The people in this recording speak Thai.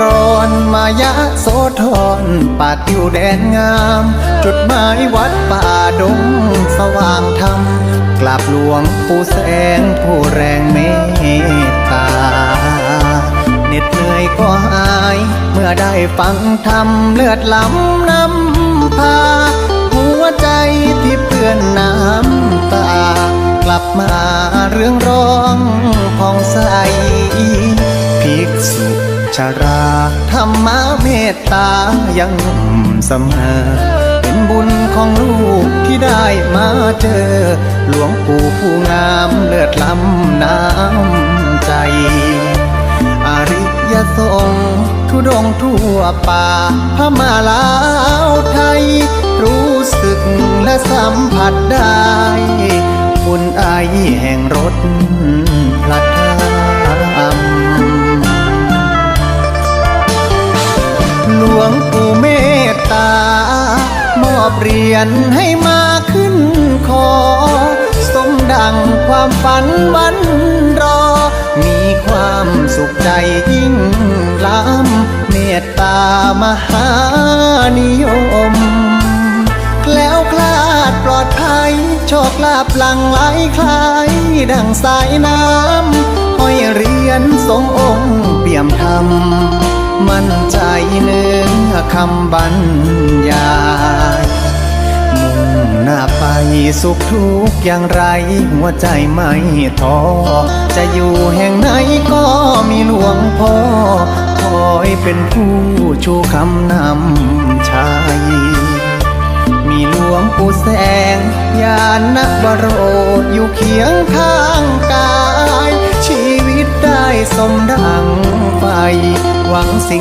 ร้อนมายะโสธรป่าติวแดนงาม จุดหมายวัดป่าดงสว่างธรรมกราบหลวงปู่แสงผู้แรงเมตตาเหน็ดเหนื่อยก็หาย เมื่อได้ฟังธรรมเลือดล้ำนำพา หัวใจที่เปื้อนน้ำตา กลับมาเรื่องร้องผ่องใสภิกษุ ชาราธรรมะเมตตายังเสมอ เป็นบุญของลูกที่ได้มาเจอ หลวงปู่ผู้งามเลือดล้ำน้ำใจ อริยสงฆ์ทุดงทั่วป่าพมาลาวไทย รู้สึกและสัมผัสได้บุญไอแห่งรถ เหรียญให้มาขึ้นคอ สมดังความฝันวันรอ มีความสุขใจยิ่งล้ำเมตตามหานิยมแคล้วคลาดปลอดภัยโชคลาภหลังไหลคลาย ดังสายน้ำห้อยเรียญทรงองค์เปี่ยมธรรมมั่นใจเนื้อคำบรรยายน สุขทุกข์อย่างไร หัวใจไม่ท้อจะอยู่แห่งไหนก็มีหลวงพ่อ คอยเป็นผู้ชูคำนำชัยมีหลวงปู่แสงยานบโรดอยู่เคียงข้างกาย ชีวิตได้สมดังไฟหวังสิ่ง